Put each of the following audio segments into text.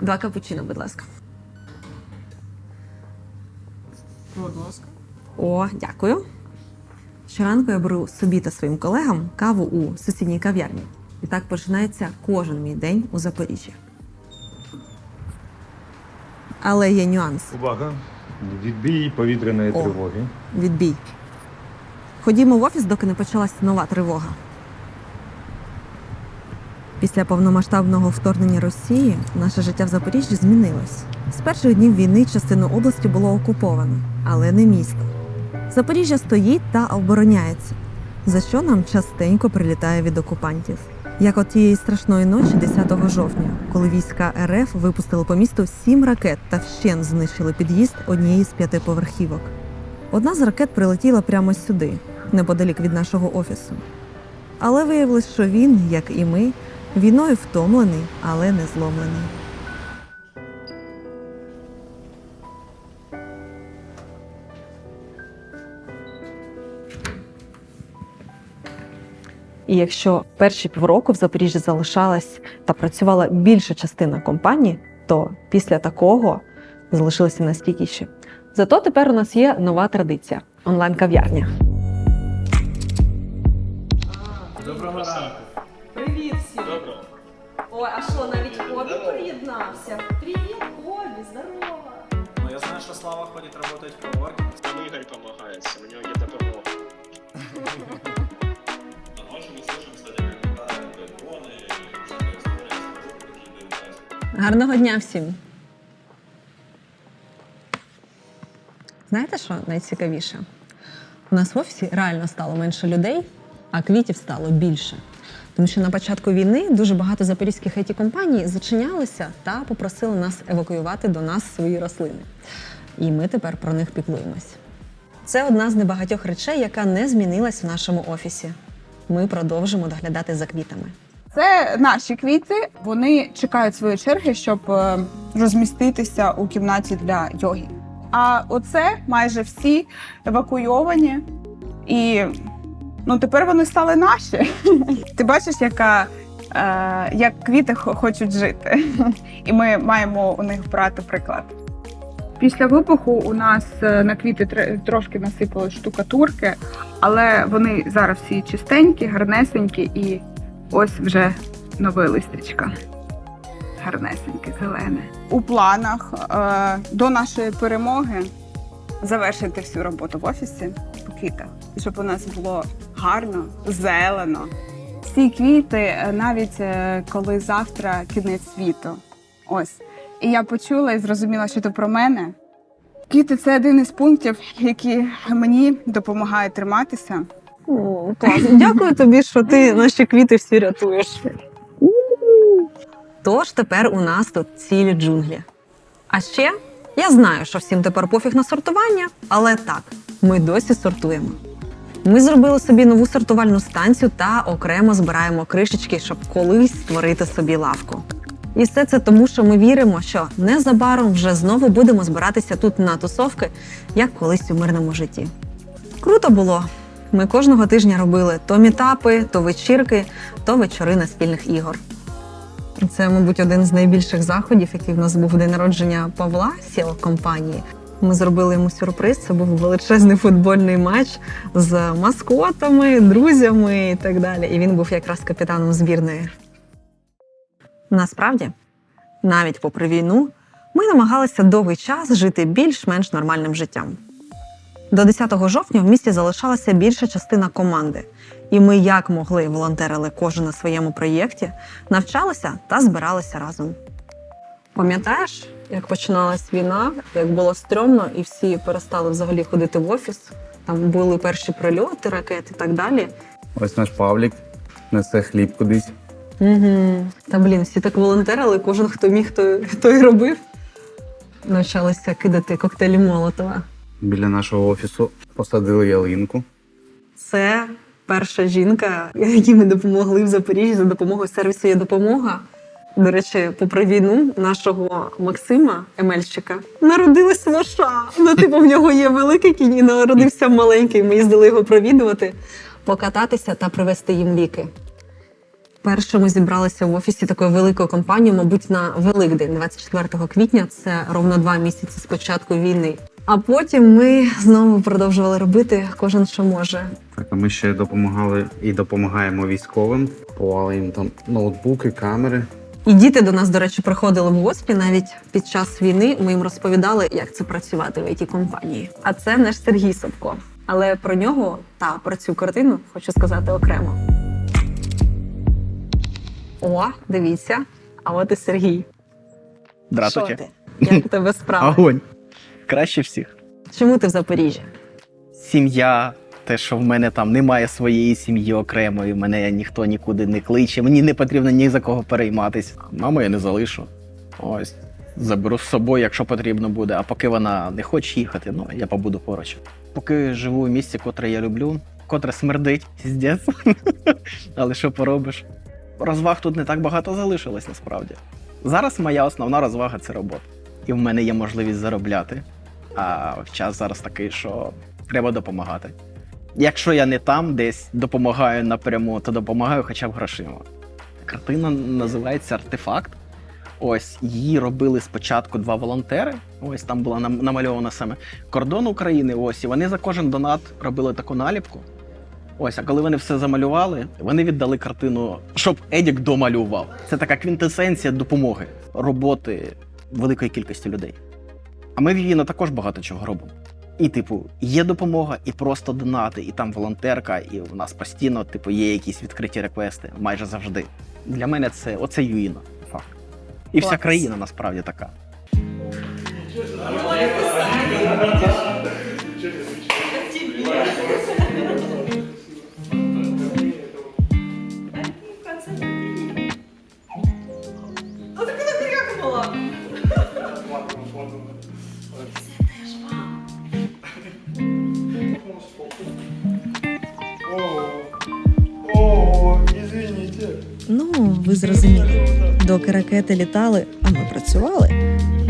Два капучино, будь ласка. Будь ласка. О, дякую. Щоранку я беру собі та своїм колегам каву у сусідній кав'ярні. І так починається кожен мій день у Запоріжжі. Але є нюанс. Увага! Відбій повітряної О. тривоги. Відбій. Ходімо в офіс, доки не почалась нова тривога. Після повномасштабного вторгнення Росії наше життя в Запоріжжі змінилось. З перших днів війни частину області було окуповано, але не місто. Запоріжжя стоїть та обороняється, за що нам частенько прилітає від окупантів. Як от тієї страшної ночі, 10 жовтня, коли війська РФ випустили по місту сім ракет та вщен знищили під'їзд однієї з п'ятиповерхівок. Одна з ракет прилетіла прямо сюди, неподалік від нашого офісу. Але виявилось, що він, як і ми, війною втомлений, але не зломлений. І якщо перші півроку в Запоріжжі залишалась та працювала більша частина компанії, то після такого залишилися настійкіші. Зато тепер у нас є нова традиція онлайн-кав'ярня. Доброго ранку. Привіт всім! Ой, а що, навіть Кобі приєднався? Привіт, Кобі, здорово! Ну я знаю, що Слава ходить работать в коворкинг. Там Игорь помогает, у него где-то ПМО. А может мы слышим, кстати, как летают дроны, что-то история, какие-то Гарного дня всім! Знаєте, що найцікавіше? У нас в офісі реально стало менше людей, а квітів стало більше. Тому що на початку війни дуже багато запорізьких it компаній зачинялися та попросили нас евакуювати до нас свої рослини. І ми тепер про них піклуємось. Це одна з небагатьох речей, яка не змінилась в нашому офісі. Ми продовжимо доглядати за квітами. Це наші квіти. Вони чекають своєї черги, щоб е, розміститися у кімнаті для йоги. А оце майже всі евакуйовані, і ну тепер вони стали наші. Ти бачиш, яка е, як квіти хочуть жити, і ми маємо у них брати приклад. Після вибуху у нас е, на квіти трошки насипали штукатурки, але вони зараз всі чистенькі, гарнесенькі і ось вже нове листечко. Гарнесеньке, зелене. У планах е, до нашої перемоги завершити всю роботу в офісі по квітах, щоб у нас було гарно, зелено. Всі квіти, е, навіть е, коли завтра кінець світу. Ось. І я почула і зрозуміла, що це про мене. Квіти це один із пунктів, які мені допомагають триматися. О, клас. Дякую тобі, що ти наші квіти всі рятуєш. Тож тепер у нас тут цілі джунглі. А ще я знаю, що всім тепер пофіг на сортування, але так, ми досі сортуємо. Ми зробили собі нову сортувальну станцію та окремо збираємо кришечки, щоб колись створити собі лавку. І все це тому, що ми віримо, що незабаром вже знову будемо збиратися тут на тусовки, як колись у мирному житті. Круто було. Ми кожного тижня робили то мітапи, то вечірки, то вечори настільних ігор. Це, мабуть, один з найбільших заходів, який в нас був день народження Павла сіл компанії. Ми зробили йому сюрприз. Це був величезний футбольний матч з маскотами, друзями і так далі. І він був якраз капітаном збірної. Насправді, навіть попри війну, ми намагалися довгий час жити більш-менш нормальним життям. До 10 жовтня в місті залишалася більша частина команди, і ми як могли волонтерили кожен на своєму проєкті, навчалися та збиралися разом. Пам'ятаєш, як починалась війна, як було стрьомно, і всі перестали взагалі ходити в офіс. Там були перші прильоти, ракети і так далі. Ось наш Павлік несе хліб кудись. Угу. Та блін, всі так волонтерили, кожен хто міг, той, той робив. Навчалися кидати коктейлі Молотова. Біля нашого офісу посадили ялинку. Це перша жінка, якій ми допомогли в Запоріжжі за допомогою сервісу є допомога. До речі, попри війну нашого Максима Емельщика народилась лоша. Ну, типу, в нього є великий кінь і народився маленький. Ми їздили його провідувати, покататися та привезти їм ліки. Вперше ми зібралися в офісі такої великої компанії, мабуть, на Великдень, 24 квітня. Це ровно два місяці з початку війни. А потім ми знову продовжували робити кожен, що може. Так, а ми ще допомагали і допомагаємо військовим. Купували їм там ноутбуки, камери. І діти до нас, до речі, приходили в гості навіть під час війни. Ми їм розповідали, як це працювати в it компанії. А це наш Сергій Собко. Але про нього та про цю картину хочу сказати окремо. О, дивіться, а от і Сергій. Здравствуйте. Що ти? Як у тебе справи? Огонь. Краще всіх. Чому ти в Запоріжжі? Сім'я, те, що в мене там немає своєї сім'ї окремої, мене ніхто нікуди не кличе, мені не потрібно ні за кого перейматись. Маму я не залишу. Ось. Заберу з собою, якщо потрібно буде. А поки вона не хоче їхати, ну я побуду поруч. Поки живу в місці, котре я люблю, котре смердить, піздець. Але що поробиш? Розваг тут не так багато залишилось насправді. Зараз моя основна розвага це робота. І в мене є можливість заробляти. А час зараз такий, що треба допомагати. Якщо я не там десь допомагаю напряму, то допомагаю хоча б грошима. Картина називається Артефакт. Ось її робили спочатку два волонтери. Ось там була намальована саме кордон України. Ось і вони за кожен донат робили таку наліпку. Ось, а коли вони все замалювали, вони віддали картину, щоб Едік домалював. Це така квінтесенція допомоги роботи великої кількості людей. А ми в Вівіно також багато чого робимо. І, типу, є допомога, і просто донати, і там волонтерка, і у нас постійно, типу, є якісь відкриті реквести майже завжди. Для мене це оце Юїно, факт. І вся країна насправді така. Ви зрозуміли. Доки ракети літали, а ми працювали,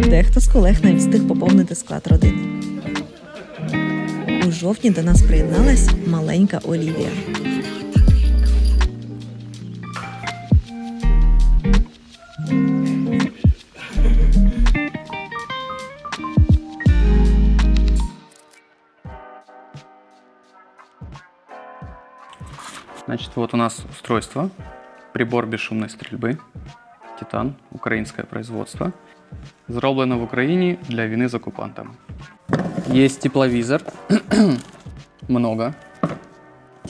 дехто з колег навіть встиг поповнити склад родини. У жовтні до нас приєдналась маленька Олівія. Значит, вот у нас устройство, прибор бесшумной стрельбы, Титан, украинское производство. Зроблено в Україні для війни з окупантами. Есть тепловизор, много.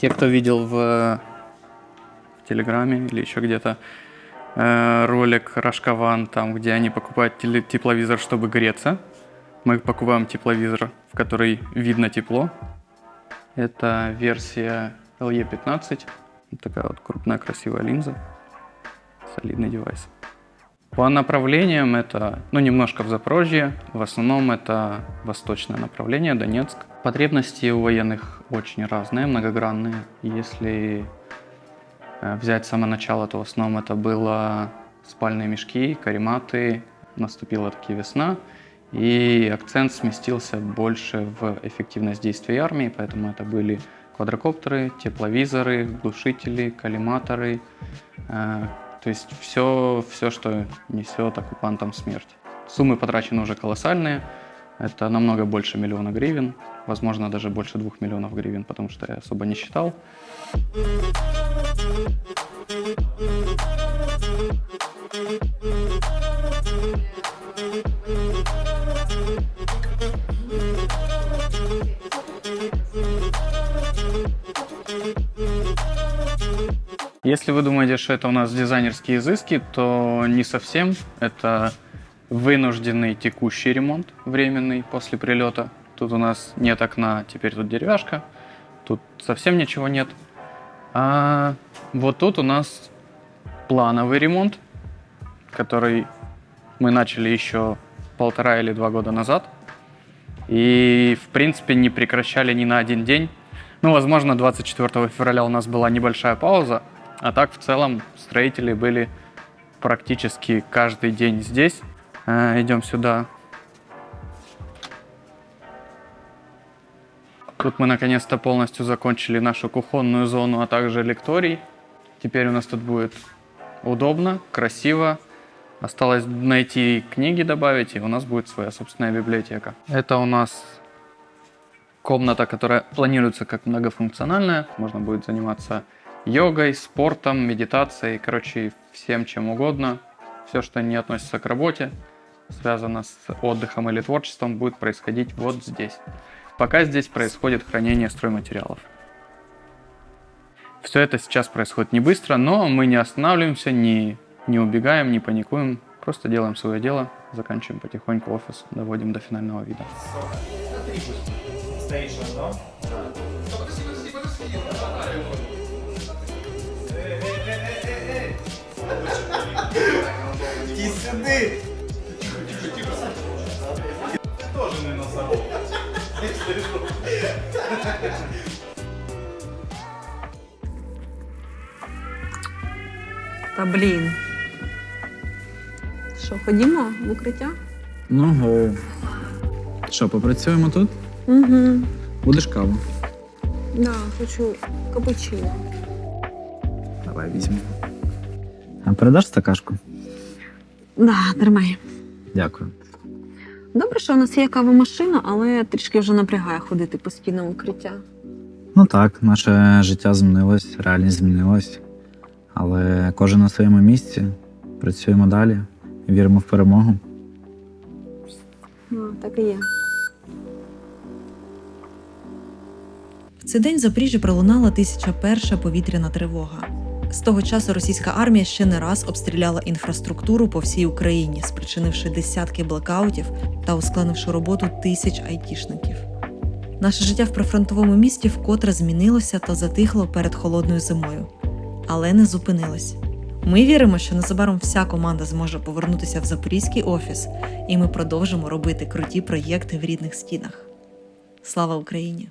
Те, кто видел в, в Телеграме или еще где-то э, ролик Рашкован, там, где они покупают теле- тепловизор, чтобы греться. Мы покупаем тепловизор, в который видно тепло. Это версия LE15. Такая вот крупная красивая линза. Солидный девайс. По направлениям это, ну, немножко в Запорожье, в основном это восточное направление, Донецк. Потребности у военных очень разные, многогранные. Если э, взять с самого начала, то в основном это было спальные мешки, карематы. Наступила таки весна, и акцент сместился больше в эффективность действий армии, поэтому это были квадрокоптеры, тепловизоры, глушители, коллиматоры, э, то есть все, все, что несет оккупантам смерть. Суммы потрачены уже колоссальные, это намного больше миллиона гривен, возможно, даже больше двух миллионов гривен, потому что я особо не считал. Если вы думаете, что это у нас дизайнерские изыски, то не совсем. Это вынужденный текущий ремонт, временный, после прилета. Тут у нас нет окна, теперь тут деревяшка. Тут совсем ничего нет. А вот тут у нас плановый ремонт, который мы начали еще полтора или два года назад. И, в принципе, не прекращали ни на один день. Ну, возможно, 24 февраля у нас была небольшая пауза, а так в целом строители были практически каждый день здесь. Э, идем сюда. Тут мы наконец-то полностью закончили нашу кухонную зону, а также лекторий. Теперь у нас тут будет удобно, красиво. Осталось найти книги добавить, и у нас будет своя собственная библиотека. Это у нас комната, которая планируется как многофункциональная. Можно будет заниматься йогой, спортом, медитацией, короче, всем чем угодно. Все, что не относится к работе, связано с отдыхом или творчеством, будет происходить вот здесь. Пока здесь происходит хранение стройматериалов. Все это сейчас происходит не быстро, но мы не останавливаемся, не, не убегаем, не паникуем, просто делаем свое дело, заканчиваем потихоньку офис, доводим до финального вида. Стейшн, да? Сюди! Тоже не носорог. Та блін. Що, ходімо в укриття? Ну, го. Що, попрацюємо тут? Угу. Будеш каву? Да, хочу капучино. Давай візьмемо. А передаш стакашку? Да, тримай. Дякую. Добре, що у нас є кавомашина, але трішки вже напрягає ходити постійно в укриття. Ну так, наше життя змінилось, реальність змінилась. Але кожен на своєму місці. Працюємо далі, віримо в перемогу. Ну, так і є. В цей день в Запоріжжі пролунала 1001 повітряна тривога. З того часу російська армія ще не раз обстріляла інфраструктуру по всій Україні, спричинивши десятки блекаутів та ускладнивши роботу тисяч айтішників. Наше життя в прифронтовому місті вкотре змінилося та затихло перед холодною зимою, але не зупинилось. Ми віримо, що незабаром вся команда зможе повернутися в запорізький офіс, і ми продовжимо робити круті проєкти в рідних стінах. Слава Україні!